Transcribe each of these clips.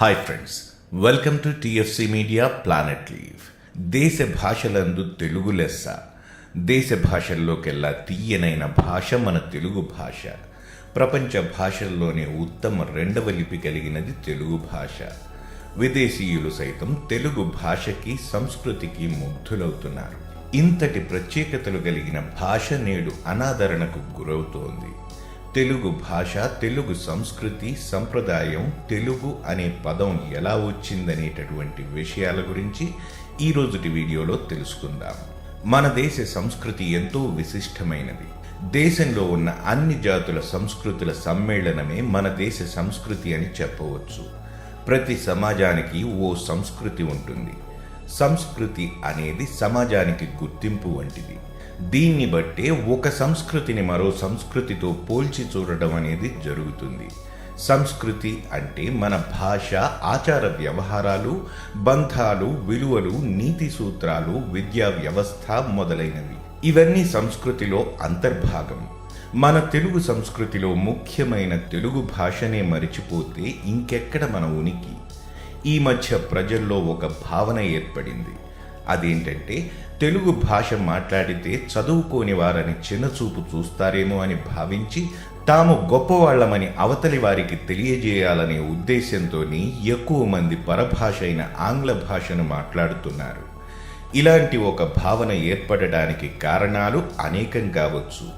Hi friends welcome to TFC media planet leave దేశ భాషలందు తెలుగు లెస్స. దేశ భాషల్లోకెల్లా తీయనైన భాష మన తెలుగు భాష. ప్రపంచ భాషల్లోనే ఉత్తమ రెండవ లిపి కలిగినది తెలుగు భాష. విదేశీయులు సైతం తెలుగు భాషకి సంస్కృతికి ముగ్ధులవుతున్నారు. ఇంతటి ప్రత్యేకతలు కలిగిన భాష నేడు అనాదరణకు గురవుతోంది. తెలుగు భాష తెలుగు సంస్కృతి సంప్రదాయం తెలుగు అనే పదం ఎలా వచ్చిందనేటటువంటి విషయాల గురించి ఈ రోజుటి వీడియోలో తెలుసుకుందాం. మన దేశ సంస్కృతి ఎంతో విశిష్టమైనది. దేశంలో ఉన్న అన్ని జాతుల సంస్కృతుల సమ్మేళనమే మన దేశ సంస్కృతి అని చెప్పవచ్చు. ప్రతి సమాజానికి ఓ సంస్కృతి ఉంటుంది. సంస్కృతి అనేది సమాజానికి గుర్తింపు వంటిది. దీన్ని బట్టే ఒక సంస్కృతిని మరో సంస్కృతితో పోల్చి చూడడం అనేది జరుగుతుంది. సంస్కృతి అంటే మన భాష ఆచార వ్యవహారాలు బంధాలు విలువలు నీతి సూత్రాలు విద్యా వ్యవస్థ మొదలైనవి. ఇవన్నీ సంస్కృతిలో అంతర్భాగం. మన తెలుగు సంస్కృతిలో ముఖ్యమైన తెలుగు భాషనే మరిచిపోతే ఇంకెక్కడ మన ఉనికి? ఈ మధ్య ప్రజల్లో ఒక భావన ఏర్పడింది. అదేంటంటే తెలుగు భాష మాట్లాడితే చదువుకోని వారని చిన్నచూపు చూస్తారేమో అని భావించి తాము గొప్పవాళ్ళమని అవతలి వారికి తెలియజేయాలనే ఉద్దేశంతో ఎక్కువ మంది పరభాష అయిన ఆంగ్ల భాషను మాట్లాడుతున్నారు. ఇలాంటి ఒక భావన ఏర్పడడానికి కారణాలు అనేకం కావచ్చు.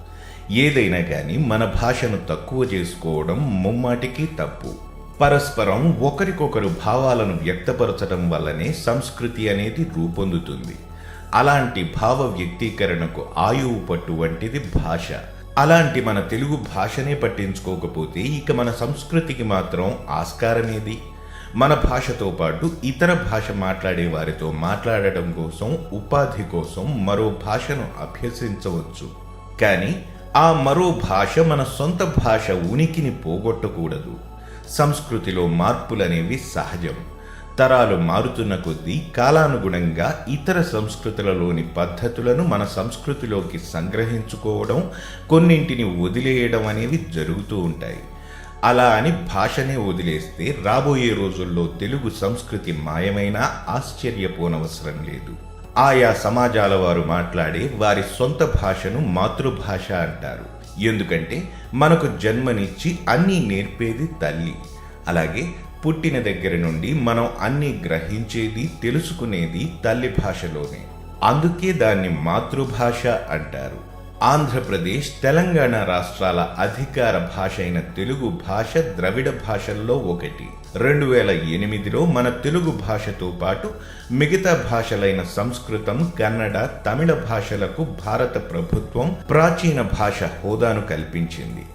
ఏదైనా కానీ మన భాషను తక్కువ చేసుకోవడం ముమ్మాటికి తప్పు. పరస్పరం ఒకరికొకరు భావాలను వ్యక్తపరచడం వల్లనే సంస్కృతి అనేది రూపొందుతుంది. అలాంటి భావ వ్యక్తీకరణకు ఆయువు పట్టు వంటిది భాష. అలాంటి మన తెలుగు భాషనే పట్టించుకోకపోతే ఇక మన సంస్కృతికి మాత్రం ఆస్కారమేది. మన భాషతో పాటు ఇతర భాష మాట్లాడే వారితో మాట్లాడటం కోసం ఉపాధి కోసం మరో భాషను అభ్యసించవచ్చు. కానీ ఆ మరో భాష మన సొంత భాష ఉనికిని పోగొట్టకూడదు. సంస్కృతిలో మార్పులనేవి సహజం. తరాలు మారుతున్న కొద్దీ కాలానుగుణంగా ఇతర సంస్కృతులలోని పద్ధతులను మన సంస్కృతిలోకి సంగ్రహించుకోవడం కొన్నింటిని వదిలేయడం అనేవి జరుగుతూ ఉంటాయి. అలా అని భాషనే వదిలేస్తే రాబోయే రోజుల్లో తెలుగు సంస్కృతి మాయమైనా ఆశ్చర్యపోనవసరం లేదు. ఆయా సమాజాల వారు మాట్లాడే వారి సొంత భాషను మాతృభాష అంటారు. ఎందుకంటే మనకు జన్మనిచ్చి అన్నీ నేర్పేది తల్లి. అలాగే పుట్టిన దగ్గర నుండి మనం అన్ని గ్రహించేది తెలుసుకునేది తల్లి భాషలోనే. అందుకే దాన్ని మాతృభాష అంటారు. ఆంధ్రప్రదేశ్ తెలంగాణ రాష్ట్రాల అధికార భాష అయిన తెలుగు భాష ద్రవిడ భాషల్లో ఒకటి. రెండు వేల ఎనిమిదిలో మన తెలుగు భాషతో పాటు మిగతా భాషలైన సంస్కృతం కన్నడ తమిళ భాషలకు భారత ప్రభుత్వం ప్రాచీన భాష హోదాను కల్పించింది.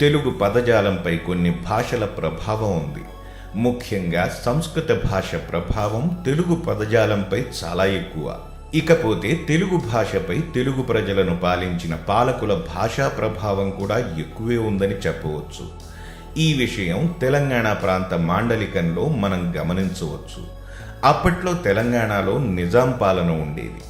తెలుగు పదజాలంపై కొన్ని భాషల ప్రభావం ఉంది. ముఖ్యంగా సంస్కృత భాష ప్రభావం తెలుగు పదజాలంపై చాలా ఎక్కువ. ఇకపోతే తెలుగు భాషపై తెలుగు ప్రజలను పాలించిన పాలకుల భాషా ప్రభావం కూడా ఎక్కువే ఉందని చెప్పవచ్చు. ఈ విషయం తెలంగాణ ప్రాంత మాండలికంలో మనం గమనించవచ్చు. అప్పట్లో తెలంగాణలో నిజాం పాలన ఉండేది.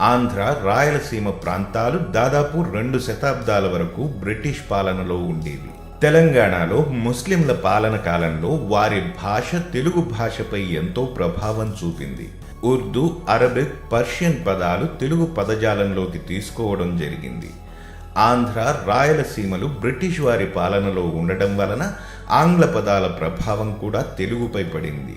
ఆంధ్ర రాయలసీమ ప్రాంతాలు దాదాపు రెండు శతాబ్దాల వరకు బ్రిటిష్ పాలనలో ఉండేవి. తెలంగాణలో ముస్లింల పాలన కాలంలో వారి భాష తెలుగు భాషపై ఎంతో ప్రభావం చూపింది. ఉర్దూ అరబిక్ పర్షియన్ పదాలు తెలుగు పదజాలంలోకి తీసుకోవడం జరిగింది. ఆంధ్ర రాయలసీమలు బ్రిటిష్ వారి పాలనలో ఉండటం వలన ఆంగ్ల పదాల ప్రభావం కూడా తెలుగుపై పడింది.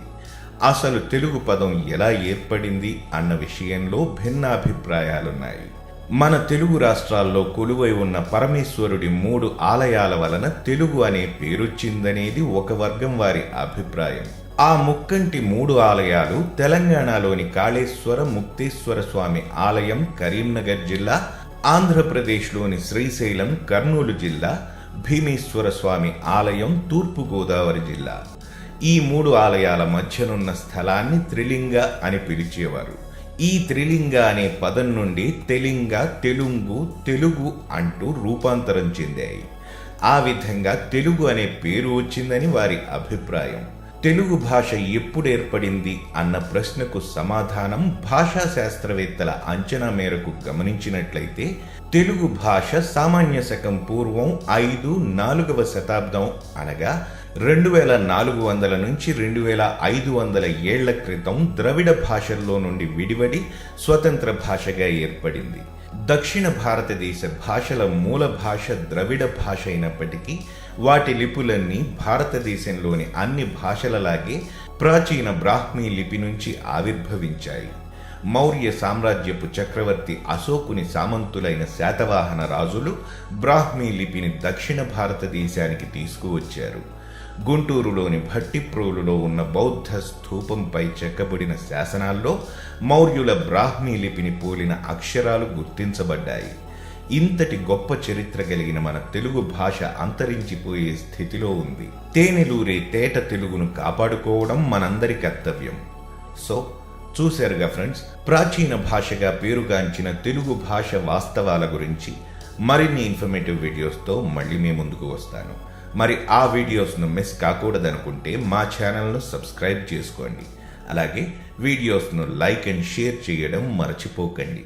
అసలు తెలుగు పదం ఎలా ఏర్పడింది అన్న విషయంలో భిన్నాభిప్రాయాలున్నాయి. మన తెలుగు రాష్ట్రాల్లో కొలువై ఉన్న పరమేశ్వరుడి మూడు ఆలయాల వలన తెలుగు అనే పేరొచ్చిందనేది ఒక వర్గం వారి అభిప్రాయం. ఆ ముక్కంటి మూడు ఆలయాలు తెలంగాణలోని కాళేశ్వర ముక్తేశ్వర స్వామి ఆలయం కరీంనగర్ జిల్లా ఆంధ్రప్రదేశ్లోని శ్రీశైలం కర్నూలు జిల్లా భీమేశ్వర స్వామి ఆలయం తూర్పుగోదావరి జిల్లా. ఈ మూడు ఆలయాల మధ్యనున్న స్థలాన్ని త్రిలింగ అని పిలిచేవారు. ఈ త్రిలింగ అనే పదం నుండి తెలింగ తెలుగు తెలుగు అంటూ రూపాంతరం చెందాయి. ఆ విధంగా తెలుగు అనే పేరు వచ్చిందని వారి అభిప్రాయం. తెలుగు భాష ఎప్పుడు ఏర్పడింది అన్న ప్రశ్నకు సమాధానం భాషా శాస్త్రవేత్తల అంచనా మేరకు గమనించినట్లయితే తెలుగు భాష సామాన్య శకం పూర్వం ఐదు నాలుగవ శతాబ్దం అనగా రెండు వేల నాలుగు వందల నుంచి రెండు వేల ఐదు వందల ఏళ్ళ క్రితం ద్రవిడ భాషల్లో నుండి విడివడి స్వతంత్ర భాషగా ఏర్పడింది. దక్షిణ భారతదేశ భాషల మూల భాష ద్రవిడ భాష అయినప్పటికీ వాటి లిపులన్నీ భారతదేశంలోని అన్ని భాషలలాగే ప్రాచీన బ్రాహ్మీ లిపి నుంచి ఆవిర్భవించాయి. మౌర్య సామ్రాజ్యపు చక్రవర్తి అశోకుని సామంతులైన శాతవాహన రాజులు బ్రాహ్మీ లిపిని దక్షిణ భారతదేశానికి తీసుకువచ్చారు. గుంటూరులోని భట్టిప్రోలులో ఉన్న బౌద్ధ స్థూపంపై చెక్కబడిన శాసనాల్లో మౌర్యుల బ్రాహ్మీ లిపిని పోలిన అక్షరాలు గుర్తించబడ్డాయి. ఇంతటి గొప్ప చరిత్ర కలిగిన మన తెలుగు భాష అంతరించిపోయే స్థితిలో ఉంది. తేనెలూరే తేట తెలుగును కాపాడుకోవడం మనందరి కర్తవ్యం. సో చూశారుగా ఫ్రెండ్స్? ప్రాచీన భాషగా పేరుగాంచిన తెలుగు భాష వాస్తవాల గురించి మరిన్ని ఇన్ఫర్మేటివ్ వీడియోస్తో మళ్ళీ మీ ముందుకు వస్తాను. మరి ఆ వీడియోస్ను మిస్ కాకూడదనుకుంటే మా ఛానల్ను సబ్స్క్రైబ్ చేసుకోండి. అలాగే వీడియోస్ను లైక్ అండ్ షేర్ చేయడం మర్చిపోకండి.